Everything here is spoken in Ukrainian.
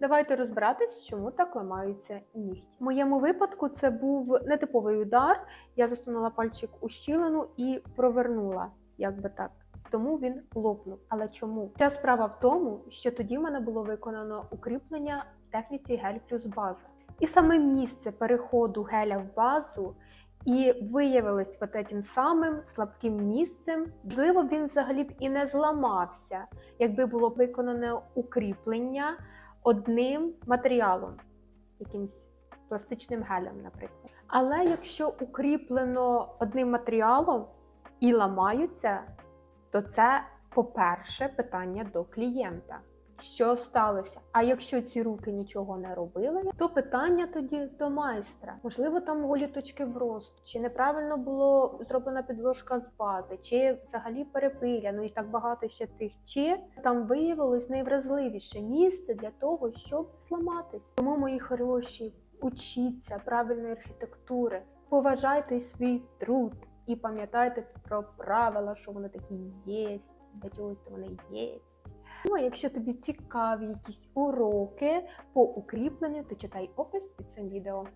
Давайте розбиратись, чому так ламаються нігті. В моєму випадку це був нетиповий удар. Я засунула пальчик у щілину і провернула, як би так. Тому він лопнув. Але чому? Ця справа в тому, що тоді в мене було виконано укріплення в техніці гель плюс база. І саме місце переходу геля в базу і виявилось от этим самим слабким місцем. Можливо, він взагалі б і не зламався, якби було виконане укріплення одним матеріалом, якимсь пластичним гелем, наприклад. Але якщо укріплено одним матеріалом і ламаються, то це, по-перше, питання до клієнта. Що сталося? А якщо ці руки нічого не робили, то питання тоді до майстра. Можливо, там голі точки вросту, чи неправильно було зроблена підложка з бази, чи взагалі перепиля, ну і так багато ще тих, чи там виявилось найвразливіше місце для того, щоб зламатись. Тому, мої хороші, учіться правильної архітектури, поважайте свій труд і пам'ятайте про правила, що вони такі є, для чогось вони є. Ну, а якщо тобі цікаві якісь уроки по укріпленню, то читай опис під цим відео.